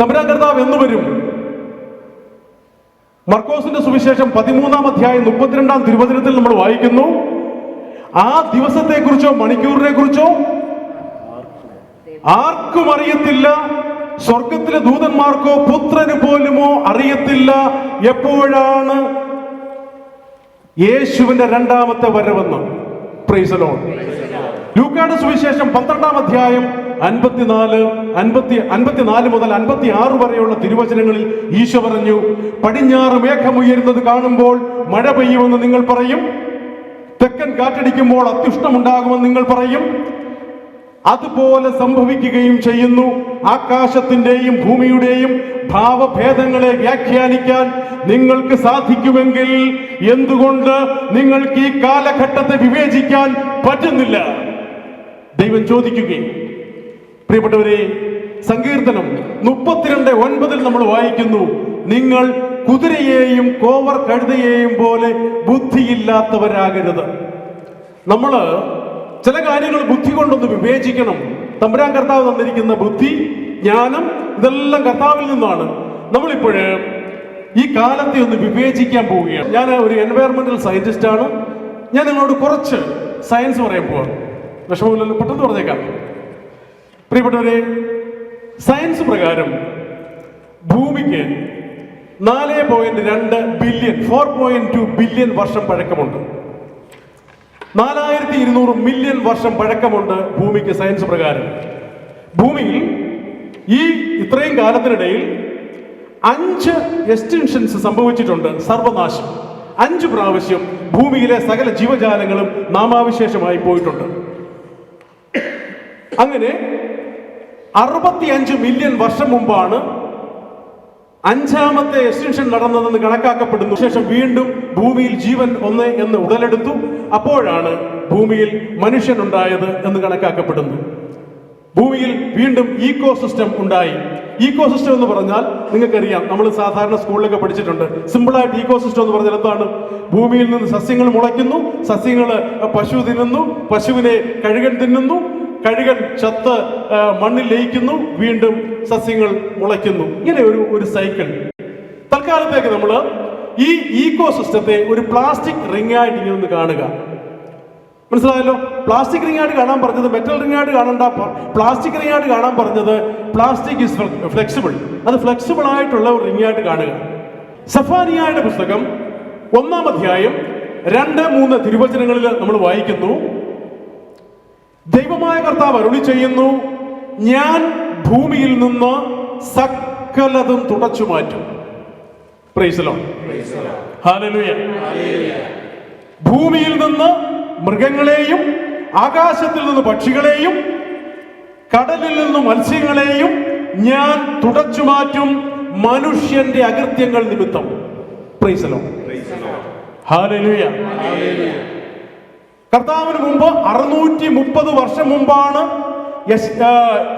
തമ്പുരാൻ കർത്താവ് എന്ന് വരും. മർക്കോസിന്റെ സുവിശേഷം പതിമൂന്നാം അധ്യായം മുപ്പത്തിരണ്ടാം തിരുവചനത്തിൽ നമ്മൾ വായിക്കുന്നു. ആ ദിവസത്തെക്കുറിച്ചോ മണിക്കൂറിനെ കുറിച്ചോ ആർക്കും അറിയത്തില്ല. സ്വർഗത്തിലെ ദൂതന്മാർക്കോ പുത്രന് പോലുമോ അറിയത്തില്ല. എപ്പോഴാണ്? യേശുവിന്റെ രണ്ടാമത്തെ വരവെന്ന്. പ്രീസലോ ലൂക്കാട് സുവിശേഷം പന്ത്രണ്ടാം അധ്യായം അൻപത്തിനാല് അൻപത്തി അൻപത്തിനാല് മുതൽ അൻപത്തി ആറ് വരെയുള്ള തിരുവചനങ്ങളിൽ ഈശോ പറഞ്ഞു പടിഞ്ഞാറ് മേഘമുയരുന്നത് കാണുമ്പോൾ മഴ പെയ്യുമെന്ന് നിങ്ങൾ പറയും. തെക്കൻ കാറ്റടിക്കുമ്പോൾ അത്യുഷ്ണമുണ്ടാകുമെന്ന് നിങ്ങൾ പറയും. അതുപോലെ സംഭവിക്കുകയും ചെയ്യുന്നു. ആകാശത്തിന്റെയും ഭൂമിയുടെയും ഭാവഭേദങ്ങളെ വ്യാഖ്യാനിക്കാൻ നിങ്ങൾക്ക് സാധിക്കുമെങ്കിൽ എന്തുകൊണ്ട് നിങ്ങൾക്ക് ഈ കാലഘട്ടത്തെ വിവേചിക്കാൻ പറ്റുന്നില്ല? ദൈവം ചോദിക്കുകയും പ്രിയപ്പെട്ടവരെ സങ്കീർത്തനം മുപ്പത്തിരണ്ട് ഒൻപതിൽ നമ്മൾ വായിക്കുന്നു. നിങ്ങൾ കുതിരയെയും കോവർ കഴുതയെയും പോലെ ബുദ്ധിയില്ലാത്തവരാകരുത്. നമ്മൾ ചില കാര്യങ്ങൾ ബുദ്ധി കൊണ്ടൊന്ന് വിവേചിക്കണം. തമ്പുരാൻ കർത്താവ് തന്നിരിക്കുന്ന ബുദ്ധി ജ്ഞാനം ഇതെല്ലാം കർത്താവിൽ നിന്നാണ്. നമ്മളിപ്പോഴ് ഈ കാലത്തെ ഒന്ന് വിവേചിക്കാൻ പോവുകയാണ്. ഞാൻ ഒരു എൻവയറമെന്റൽ സയന്റിസ്റ്റ് ആണ്. ഞാൻ നിങ്ങളോട് കുറച്ച് സയൻസ് പറയാൻ പോവാണ്. വിഷമമില്ലല്ലോ പെട്ടെന്ന് പറഞ്ഞേക്കാം. പ്രിയപ്പെട്ടവരെ സയൻസ് പ്രകാരം ഭൂമിക്ക് നാല് പോയിന്റ് രണ്ട് billion four point two billion വർഷം പഴക്കമുണ്ട്. നാലായിരത്തി ഇരുന്നൂറ് മില്യൺ വർഷം പഴക്കമുണ്ട് ഭൂമിക്ക് സയൻസ് പ്രകാരം. ഭൂമിയിൽ ഈ ഇത്രയും കാലത്തിനിടയിൽ അഞ്ച് എക്സ്റ്റൻഷൻസ് സംഭവിച്ചിട്ടുണ്ട് സർവനാശം. അഞ്ച് പ്രാവശ്യം ഭൂമിയിലെ സകല ജീവജാലങ്ങളും നാമാവിശേഷമായി പോയിട്ടുണ്ട്. അങ്ങനെ അറുപത്തിയഞ്ച് മില്യൺ വർഷം മുമ്പാണ് അഞ്ചാമത്തെ എക്സ്റ്റൻഷൻ നടന്നതെന്ന് കണക്കാക്കപ്പെടുന്നു. ശേഷം വീണ്ടും ഭൂമിയിൽ ജീവൻ ഒന്ന് എന്ന് ഉടലെടുത്തു. അപ്പോഴാണ് ഭൂമിയിൽ മനുഷ്യനുണ്ടായത് എന്ന് കണക്കാക്കപ്പെടുന്നു. ഭൂമിയിൽ വീണ്ടും ഈക്കോ സിസ്റ്റം ഉണ്ടായി. ഈക്കോ സിസ്റ്റം എന്ന് പറഞ്ഞാൽ നിങ്ങൾക്കറിയാം നമ്മൾ സാധാരണ സ്കൂളിലൊക്കെ പഠിച്ചിട്ടുണ്ട്. സിമ്പിളായിട്ട് ഈക്കോ സിസ്റ്റം എന്ന് പറഞ്ഞാൽ എന്താണ്? ഭൂമിയിൽ നിന്ന് സസ്യങ്ങൾ മുളയ്ക്കുന്നു സസ്യങ്ങൾ പശു തിന്നുന്നു പശുവിനെ കഴുകൻ തിന്നുന്നു കഴുകൻ ചത്ത് മണ്ണിൽ ലയിക്കുന്നു വീണ്ടും സസ്യങ്ങൾ മുളയ്ക്കുന്നു. ഇങ്ങനെ ഒരു ഒരു സൈക്കിൾ തൽക്കാലത്തേക്ക് നമ്മൾ ഈ ഈക്കോ സിസ്റ്റത്തെ ഒരു പ്ലാസ്റ്റിക് റിംഗ് ആയിട്ട് ഇങ്ങനെ ഒന്ന് കാണുക. മനസ്സിലായല്ലോ? പ്ലാസ്റ്റിക് റിംഗ് ആയിട്ട് കാണാൻ പറഞ്ഞത് മെറ്റൽ റിംഗ് ആയിട്ട് കാണണ്ട. പ്ലാസ്റ്റിക് റിംഗ് ആയിട്ട് കാണാൻ പറഞ്ഞത് പ്ലാസ്റ്റിക് ഇസ് ഫ്ലെക്സിബിൾ അത് ഫ്ലെക്സിബിൾ ആയിട്ടുള്ള ഒരു റിംഗ് ആയിട്ട് കാണുക. സഫാനിയായുടെ പുസ്തകം ഒന്നാം അധ്യായം രണ്ട് മൂന്ന് തിരുവചനങ്ങളിൽ നമ്മൾ വായിക്കുന്നു. ദൈവമായ കർത്താവ് അരുളി ചെയ്യുന്നു ഞാൻ ഭൂമിയിൽ നിന്ന് സകലതും തുടച്ചു മാറ്റും. ഭൂമിയിൽ നിന്ന് മൃഗങ്ങളെയും ആകാശത്തിൽ നിന്ന് പക്ഷികളെയും കടലിൽ നിന്ന് മത്സ്യങ്ങളെയും ഞാൻ തുടച്ചു മാറ്റും മനുഷ്യന്റെ അകൃത്യങ്ങൾ നിമിത്തം. പ്രൈസലോ ഹാലലുയ കർത്താവിന് മുമ്പ് അറുന്നൂറ്റി മുപ്പത് വർഷം മുമ്പാണ്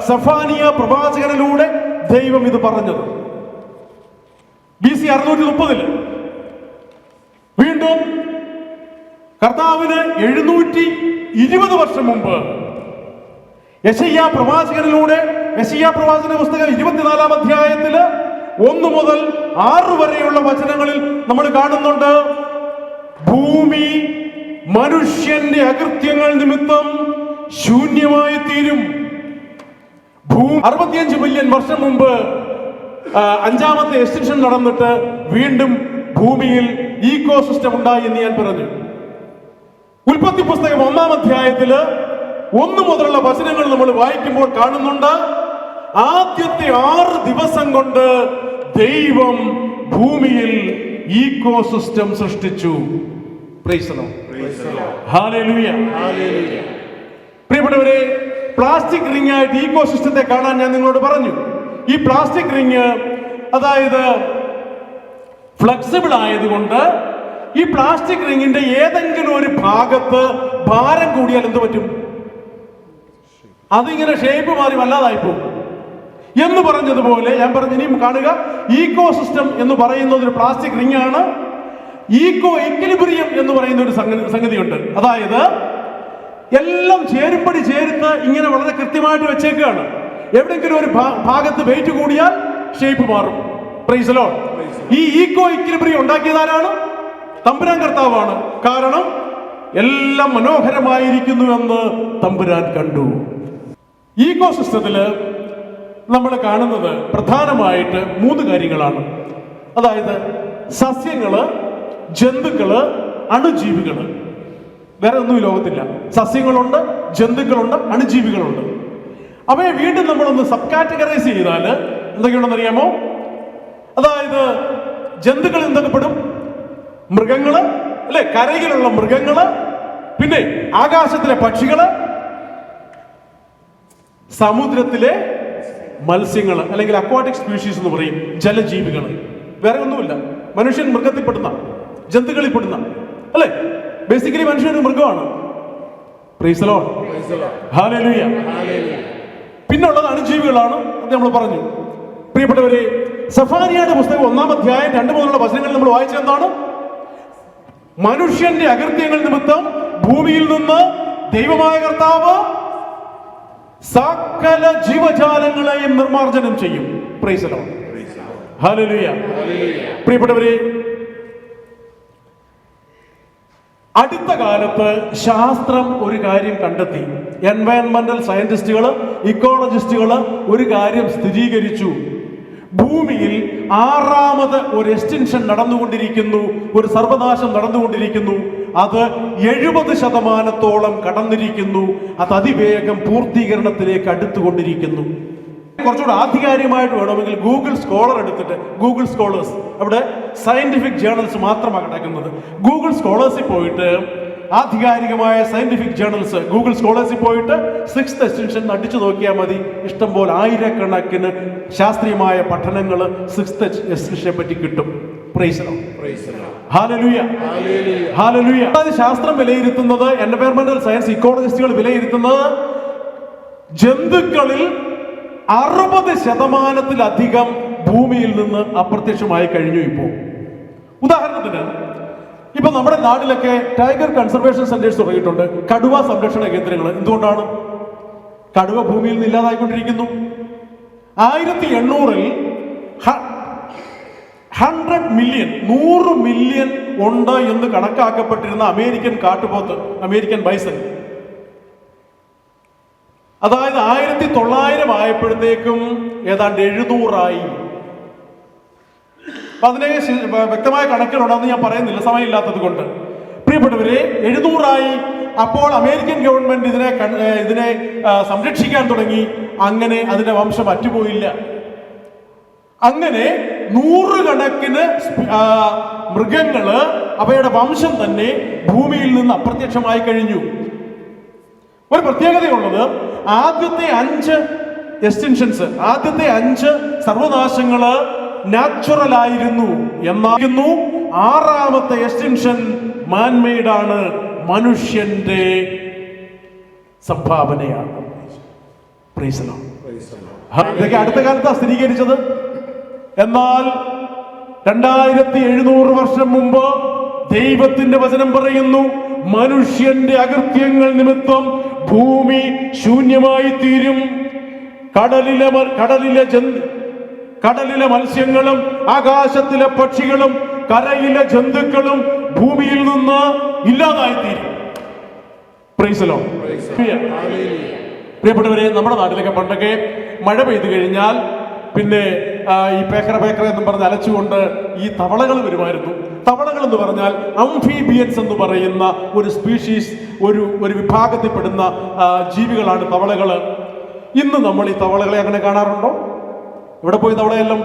സഫാനിയ പ്രവാചകനിലൂടെ ദൈവം ഇത് പറഞ്ഞത്. ബി സി അറുന്നൂറ്റി മുപ്പതിൽ വീണ്ടും കർത്താവിന് എഴുന്നൂറ്റി ഇരുപത് വർഷം മുമ്പ് യശയ്യ പ്രവാചകനിലൂടെ യശയ്യ പ്രവാചക പുസ്തകം ഇരുപത്തിനാലാം അധ്യായത്തിൽ ഒന്ന് മുതൽ ആറ് വരെയുള്ള വചനങ്ങളിൽ നമ്മൾ കാണുന്നുണ്ട് ഭൂമി മനുഷ്യന്റെ അകൃത്യങ്ങൾ നിമിത്തം ശൂന്യമായി തീരും. ഭൂമി അറുപത്തിയഞ്ച് മില്യൺ വർഷം മുമ്പ് അഞ്ചാമത്തെ എക്സ്റ്റൻഷൻ നടന്നിട്ട് വീണ്ടും ഭൂമിയിൽ ഈക്കോ സിസ്റ്റം ഉണ്ടായി എന്ന് ഞാൻ പറഞ്ഞു. ഉൽപ്പത്തി പുസ്തകം ഒന്നാം അധ്യായത്തിൽ ഒന്നു മുതലുള്ള വചനങ്ങൾ നമ്മൾ വായിക്കുമ്പോൾ കാണുന്നുണ്ട്. ആദ്യത്തെ ആറ് ദിവസം കൊണ്ട് ദൈവം ഭൂമിയിൽ ഈക്കോ സിസ്റ്റം സൃഷ്ടിച്ചു പ്രൈസണം. പ്രിയപ്പെട്ടവരെ പ്ലാസ്റ്റിക് റിംഗ് ആയിട്ട് ഈക്കോ സിസ്റ്റത്തെ കാണാൻ ഞാൻ നിങ്ങളോട് പറഞ്ഞു. ഈ പ്ലാസ്റ്റിക് റിംഗ് അതായത് ഫ്ലെക്സിബിൾ ആയതുകൊണ്ട് ഈ പ്ലാസ്റ്റിക് റിങ്ങിന്റെ ഏതെങ്കിലും ഒരു ഭാഗത്ത് ഭാരം കൂടിയാൽ എന്ത് പറ്റും? അതിങ്ങനെ ഷേപ്പ് മാറി വല്ലാതായി പോകും. എന്ന് പറഞ്ഞതുപോലെ ഞാൻ പറഞ്ഞു ഇനിയും കാണുക ഈക്കോ സിസ്റ്റം എന്ന് പറയുന്നത് ഒരു പ്ലാസ്റ്റിക് റിംഗ് ആണ്. ഈക്കോ എക്വിലിബ്രിയം എന്ന് പറയുന്ന ഒരു സംഗതിയുണ്ട്. അതായത് എല്ലാം ചേരുമ്പടി ചേരുന്ന ഇങ്ങനെ വളരെ കൃത്യമായിട്ട് വെച്ചേക്കുകയാണ്. എവിടെയെങ്കിലും ഒരു ഭാഗത്ത് വെയിറ്റ് കൂടിയാൽ ഷേപ്പ് മാറും. പ്രൈസലോ ഈ ഈക്കോ ഇക്വിലിബ്രി ഉണ്ടാക്കിയതാരാണ്? തമ്പുരാൻ കർത്താവാണ്. കാരണം എല്ലാം മനോഹരമായിരിക്കുന്നു എന്ന് തമ്പുരാൻ കണ്ടു. ഈക്കോ സിസ്റ്റത്തിൽ നമ്മൾ കാണുന്നത് പ്രധാനമായിട്ട് മൂന്ന് കാര്യങ്ങളാണ്. അതായത് സസ്യങ്ങൾ ജന്തുക്കൾ അണുജീവികൾ. വേറെ ഒന്നും ഈ ലോകത്തില്ല. സസ്യങ്ങളുണ്ട് ജന്തുക്കളുണ്ട് അണുജീവികളുണ്ട്. അവയെ വീണ്ടും നമ്മളൊന്ന് സബ് കാറ്റഗറൈസ് ചെയ്താൽ എന്തൊക്കെയുണ്ടെന്ന് അറിയാമോ അതായത് ജന്തുക്കൾ എന്തൊക്കെ പെടും? മൃഗങ്ങൾ അല്ലെ? കരയിലുള്ള മൃഗങ്ങൾ പിന്നെ ആകാശത്തിലെ പക്ഷികൾ സമുദ്രത്തിലെ മത്സ്യങ്ങൾ അല്ലെങ്കിൽ അക്വാട്ടിക് സ്പീഷീസ് എന്ന് പറയും ജലജീവികൾ വേറെ ഒന്നുമില്ല. മനുഷ്യൻ മൃഗത്തിൽപ്പെടുന്ന ജന്തുക്കളിൽപ്പെടുന്ന അല്ലെ? ബേസിക്കലി മനുഷ്യനൊരു മൃഗമാണ്. പിന്നുള്ളതാണ് ജീവികളാണ് അത് നമ്മൾ പറഞ്ഞു. പ്രിയപ്പെട്ടവരെ സഫാരിയുടെ പുസ്തകം ഒന്നാം അധ്യായം രണ്ട് മൂന്നുള്ള വചനങ്ങൾ നമ്മൾ വായിച്ചത് എന്താണ്? മനുഷ്യന്റെ അകൃത്യങ്ങൾ നിമിത്തം ഭൂമിയിൽ നിന്ന് ദൈവമായ കർത്താവ് സകല ജീവജാലങ്ങളെയും നിർമാർജനം ചെയ്യും. പ്രിയപ്പെട്ടവരെ അടുത്ത കാലത്ത് ശാസ്ത്രം ഒരു കാര്യം കണ്ടെത്തി. എൻവയൺമെന്റൽ സയന്റിസ്റ്റുകൾ ഇക്കോളജിസ്റ്റുകൾ ഒരു കാര്യം സ്ഥിരീകരിച്ചു. ഭൂമിയിൽ ആറാമത് ഒരു എക്സ്റ്റൻഷൻ നടന്നുകൊണ്ടിരിക്കുന്നു ഒരു സർവനാശം നടന്നുകൊണ്ടിരിക്കുന്നു. അത് എഴുപത് ശതമാനത്തോളം കടന്നിരിക്കുന്നു. അത് അതിവേഗം പൂർത്തീകരണത്തിലേക്ക് അടുത്തുകൊണ്ടിരിക്കുന്നു. കുറച്ചുകൂടെ ആധികാരികമായിട്ട് വേണമെങ്കിൽ ഗൂഗിൾ സ്കോളർ എടുത്തിട്ട് ഗൂഗിൾ സ്കോളേഴ്സ് അവിടെ സയന്റിഫിക് ജേണൽസ് മാത്രമാണ് കിടക്കുന്നത് ഗൂഗിൾ സ്കോളേഴ്സിൽ പോയിട്ട് ആധികാരികമായ സയന്റിഫിക് ജേണൽസ് ഗൂഗിൾ സ്കോളേഴ്സിൽ പോയിട്ട് സിക്സ് എക്സ്റ്റൻഷൻ അടിച്ചു നോക്കിയാൽ മതി. ഇഷ്ടംപോലെ ആയിരക്കണക്കിന് ശാസ്ത്രീയമായ പഠനങ്ങൾ സിക്സ് എക്സ്റ്റൻഷനെ പറ്റി കിട്ടും. ശാസ്ത്രം വിലയിരുത്തുന്നത് എൻവയറമെന്റൽ സയൻസ് ഇക്കോളജിസ്റ്റുകൾ വിലയിരുത്തുന്നത് ജന്തുക്കളിൽ അറുപത് ശതമാനത്തിലധികം ഭൂമിയിൽ നിന്ന് അപ്രത്യക്ഷമായി കഴിഞ്ഞു ഇപ്പോൾ ഉദാഹരണത്തിന് ഇപ്പൊ നമ്മുടെ നാട്ടിലൊക്കെ ടൈഗർ കൺസർവേഷൻ സെന്റേഴ്സ് തുടങ്ങിയിട്ടുണ്ട്. കടുവ സംരക്ഷണ കേന്ദ്രങ്ങൾ എന്തുകൊണ്ടാണ്? കടുവ ഭൂമിയിൽ നിന്ന് ഇല്ലാതായിക്കൊണ്ടിരിക്കുന്നു. ആയിരത്തി എണ്ണൂറിൽ ഹൺഡ്രഡ് മില്യൺ നൂറ് മില്യൺ ഉണ്ട് എന്ന് കണക്കാക്കപ്പെട്ടിരുന്ന അമേരിക്കൻ കാട്ടുപോത്ത് അമേരിക്കൻ ബൈസൺ. അതായത് ആയിരത്തി തൊള്ളായിരം ആയപ്പോഴത്തേക്കും ഏതാണ്ട് എഴുന്നൂറായി. അപ്പൊ അതിനെ വ്യക്തമായ കണക്കുകളുണ്ടെന്ന് ഞാൻ പറയുന്നില്ല സമയമില്ലാത്തത് കൊണ്ട് പ്രിയപ്പെട്ടവരെ എഴുന്നൂറായി. അപ്പോൾ അമേരിക്കൻ ഗവൺമെന്റ് ഇതിനെ ഇതിനെ സംരക്ഷിക്കാൻ തുടങ്ങി. അങ്ങനെ അതിന്റെ വംശം അറ്റുപോയില്ല അങ്ങനെ നൂറുകണക്കിന് മൃഗങ്ങൾ അവയുടെ വംശം തന്നെ ഭൂമിയിൽ നിന്ന് അപ്രത്യക്ഷമായി കഴിഞ്ഞു. ഒരു പ്രത്യേകതയുള്ളത് ആദ്യത്തെ അഞ്ച് എക്സ്റ്റൻഷൻസ് ആദ്യത്തെ അഞ്ച് സർവനാശങ്ങൾ നാച്ചുറൽ ആയിരുന്നു എന്നായിരുന്നു. ആറാമത്തെ എക്സ്റ്റൻഷൻ മാൻമെയ്ഡാണ് മനുഷ്യന്റെ സംഭാവനയാണ്. ഇതൊക്കെ അടുത്ത കാലത്താണ് സ്ഥിരീകരിച്ചത്. എന്നാൽ രണ്ടായിരത്തി എഴുന്നൂറ് വർഷം മുമ്പ് ദൈവത്തിന്റെ വചനം പറയുന്നു മനുഷ്യന്റെ അകൃത്യങ്ങൾ നിമിത്തം ഭൂമി ശൂന്യമായി തീരും. കടലിലെ കടലിലെ ജന്തു കടലിലെ മത്സ്യങ്ങളും ആകാശത്തിലെ പക്ഷികളും കരയിലെ ജന്തുക്കളും ഭൂമിയിൽ നിന്ന് ഇല്ലാതായി തീരും. പ്രിയപ്പെട്ടവരെ നമ്മുടെ നാട്ടിലൊക്കെ പണ്ടൊക്കെ മഴ പെയ്തു കഴിഞ്ഞാൽ പിന്നെ ഈ പേക്കറ പേക്കറ എന്നും പറഞ്ഞ് അലച്ചുകൊണ്ട് ഈ തവളകൾ വരുമായിരുന്നു. തവളകൾ എന്ന് പറഞ്ഞാൽ അംഫീബിയൻസ് എന്ന് പറയുന്ന ഒരു സ്പീഷീസ് ഒരു ഒരു വിഭാഗത്തിൽപ്പെടുന്ന ജീവികളാണ് തവളകൾ ഇന്ന് നമ്മൾ ഈ തവളകളെ അങ്ങനെ കാണാറുണ്ടോ? ഇവിടെ പോയി തവളയെല്ലാം?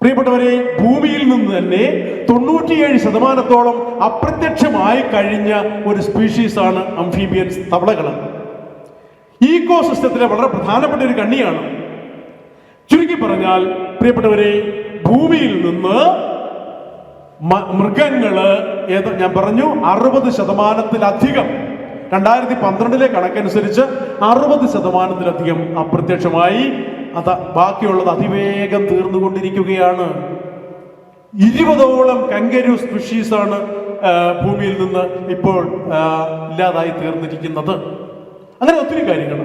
പ്രിയപ്പെട്ടവരെ ഭൂമിയിൽ നിന്ന് തന്നെ തൊണ്ണൂറ്റിയേഴ് ശതമാനത്തോളം അപ്രത്യക്ഷമായി കഴിഞ്ഞ ഒരു സ്പീഷീസ് ആണ് അംഫീബിയൻസ് തവളകൾ ഈക്കോ സിസ്റ്റത്തിലെ വളരെ പ്രധാനപ്പെട്ട ഒരു കണ്ണിയാണ്. ചുരുക്കി പറഞ്ഞാൽ പ്രിയപ്പെട്ടവരെ ഭൂമിയിൽ നിന്ന് മൃഗങ്ങൾ ഏത് ഞാൻ പറഞ്ഞു അറുപത് ശതമാനത്തിലധികം രണ്ടായിരത്തി പന്ത്രണ്ടിലെ കണക്കനുസരിച്ച് അറുപത് ശതമാനത്തിലധികം അപ്രത്യക്ഷമായി അത് ബാക്കിയുള്ളത് അതിവേഗം തീർന്നുകൊണ്ടിരിക്കുകയാണ്. ഇരുപതോളം കങ്കരു ആണ് ഭൂമിയിൽ നിന്ന് ഇപ്പോൾ ഇല്ലാതായി തീർന്നിരിക്കുന്നത്. അങ്ങനെ ഒത്തിരി കാര്യങ്ങൾ.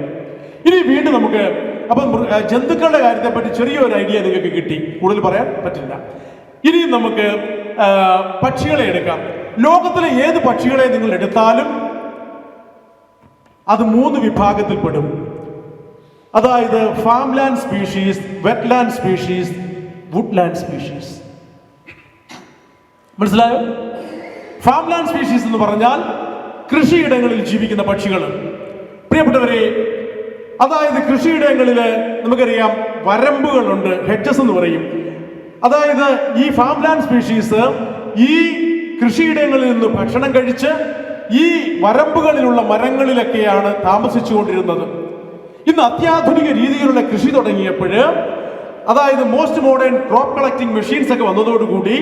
ഇനി വീണ്ടും നമുക്ക് അപ്പം ജന്തുക്കളുടെ കാര്യത്തെ പറ്റി ചെറിയൊരു ഐഡിയ നിങ്ങൾക്ക് കിട്ടി. കൂടുതൽ പറയാൻ പറ്റില്ല. ഇനി നമുക്ക് പക്ഷികളെ എടുക്കാം. ലോകത്തിലെ ഏത് പക്ഷികളെ നിങ്ങൾ എടുത്താലും അത് മൂന്ന് വിഭാഗത്തിൽപ്പെടും. അതായത് farm land species wetland species woodland species മനസ്സിലായോ? ഫാം ലാൻഡ് സ്പീഷീസ് എന്ന് പറഞ്ഞാൽ കൃഷിയിടങ്ങളിൽ ജീവിക്കുന്ന പക്ഷികൾ പ്രിയപ്പെട്ടവരെ അതായത് കൃഷിയിടങ്ങളിൽ നമുക്കറിയാം വരമ്പുകളുണ്ട് ഹെഡ്ജസ് എന്ന് പറയും. അതായത് ഈ ഫാം ലാൻഡ് സ്പീഷീസ് ഈ കൃഷിയിടങ്ങളിൽ നിന്ന് ഭക്ഷണം കഴിച്ച് ഈ വരമ്പുകളിലുള്ള മരങ്ങളിലൊക്കെയാണ് താമസിച്ചുകൊണ്ടിരുന്നത്. ഇന്ന് അത്യാധുനിക രീതിയിലുള്ള കൃഷി തുടങ്ങിയപ്പോൾ അതായത് most modern crop collecting machines ഒക്കെ വന്നതോടുകൂടി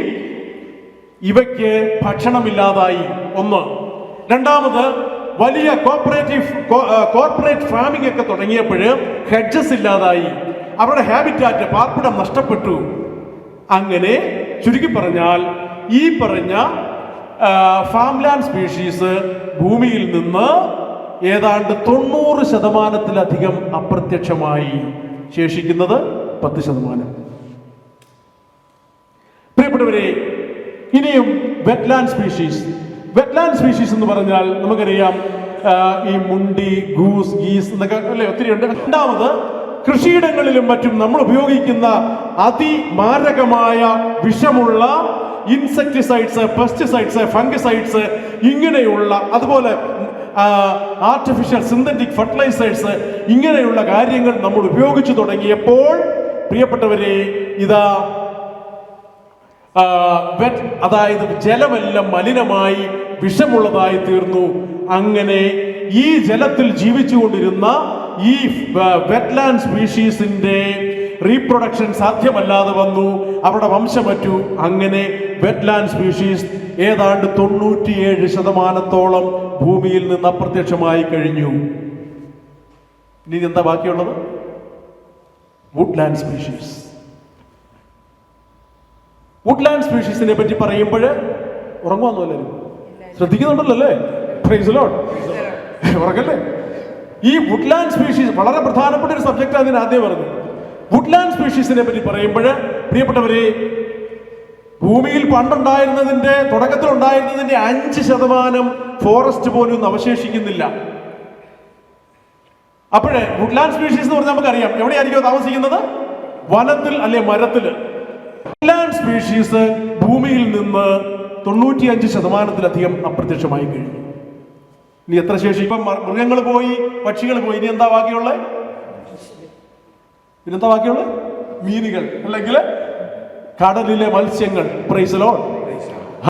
ഇവയ്ക്ക് ഭക്ഷണമില്ലാതായി ഒന്ന്. രണ്ടാമത് വലിയ കോപ്പറേറ്റീവ് കോർപ്പറേറ്റ് ഫാമിംഗ് ഒക്കെ തുടങ്ങിയപ്പോൾ ഹെഡ്ജസ് ഇല്ലാതായി. അവരുടെ ഹാബിറ്റാറ്റ് പാർപ്പിടം നഷ്ടപ്പെട്ടു. അങ്ങനെ ചുരുക്കി പറഞ്ഞാൽ ഈ പറഞ്ഞ ഫാംലാൻഡ് സ്പീഷീസ് ഭൂമിയിൽ നിന്ന് ഏതാണ്ട് തൊണ്ണൂറ് ശതമാനത്തിലധികം അപ്രത്യക്ഷമായി. ശേഷിക്കുന്നത് പത്ത് ശതമാനം. പ്രിയപ്പെട്ടവരെ ഇനിയും വെറ്റ്ലാൻഡ് സ്പീഷീസ് വെറ്റ്ലാൻഡ് സ്പീഷീസ് എന്ന് പറഞ്ഞാൽ നമുക്കറിയാം ഈ മുണ്ടി ഗൂസ് ഗീസ് എന്നൊക്കെ അല്ലേ ഒത്തിരി ഉണ്ട്. രണ്ടാമത് കൃഷിയിടങ്ങളിലും മറ്റും നമ്മൾ ഉപയോഗിക്കുന്ന അതിമാരകമായ വിഷമുള്ള ഇൻസെക്ടിസൈഡ്സ് പെസ്റ്റിസൈഡ്സ് ഫംഗിസൈഡ്സ് ഇങ്ങനെയുള്ള അതുപോലെ ആർട്ടിഫിഷ്യൽ സിന്തറ്റിക് ഫെർട്ടിലൈസേഴ്സ് ഇങ്ങനെയുള്ള കാര്യങ്ങൾ നമ്മൾ ഉപയോഗിച്ചു തുടങ്ങിയപ്പോൾ പ്രിയപ്പെട്ടവരെ ഇതാ വെറ്റ് അതായത് ജലമെല്ലാം മലിനമായി വിഷമുള്ളതായി തീർന്നു. അങ്ങനെ ഈ ജലത്തിൽ ജീവിച്ചുകൊണ്ടിരുന്ന ഈ വെറ്റ്ലാൻഡ് സ്പീഷീസിന്റെ റീപ്രൊഡക്ഷൻ സാധ്യമല്ലാതെ വന്നു. അവരുടെ വംശമറ്റു. അങ്ങനെ വെറ്റ്ലാൻഡ് സ്പീഷീസ് ഏതാണ്ട് തൊണ്ണൂറ്റിയേഴ് ശതമാനത്തോളം ഭൂമിയിൽ നിന്ന് അപ്രത്യക്ഷമായി കഴിഞ്ഞു. ഇനി എന്താ ബാക്കിയുള്ളത്? വുഡ്ലാൻഡ് സ്പീഷീസ് വുഡ്ലാൻഡ് സ്പീഷീസിനെ പറ്റി പറയുമ്പോൾ ഉറങ്ങുവാന്നോ എല്ലാവരും? ശ്രദ്ധിക്കുന്നുണ്ടല്ലോ അല്ലേ? ഉറക്കല്ലേ? ഈ വുഡ്ലാൻഡ് സ്പീഷീസ് വളരെ പ്രധാനപ്പെട്ട ഒരു സബ്ജക്റ്റ് അതിന് ആദ്യം പറഞ്ഞു വുഡ്ലാൻഡ് സ്പീഷീസിനെ പറ്റി പറയുമ്പോൾ പ്രിയപ്പെട്ടവരെ ഭൂമിയിൽ പണ്ടുണ്ടായിരുന്നതിന്റെ തുടക്കത്തിൽ ഉണ്ടായിരുന്നതിന്റെ അഞ്ച് ശതമാനം ഫോറസ്റ്റ് പോലും അവശേഷിക്കുന്നില്ല. അപ്പോഴേ വുഡ്ലാൻഡ് സ്പീഷീസ് എന്ന് പറഞ്ഞാൽ നമുക്കറിയാം. എവിടെയായിരിക്കും താമസിക്കുന്നത്? വനത്തിൽ അല്ലെ മരത്തിൽ. വുഡ്ലാൻഡ് സ്പീഷീസ് ഭൂമിയിൽ നിന്ന് തൊണ്ണൂറ്റിയഞ്ച് ശതമാനത്തിലധികം അപ്രത്യക്ഷമായി കഴിഞ്ഞു. ഇനി എത്ര ശേഷി? ഇപ്പം മൃഗങ്ങൾ പോയി പക്ഷികൾ പോയി. ഇനി എന്താ ബാക്കിയുള്ളത് എന്താ ബാക്കിയുള്ളത് മീനുകൾ. അല്ലെങ്കിൽ കടലിലെ മത്സ്യങ്ങൾ. പ്രൈസലോ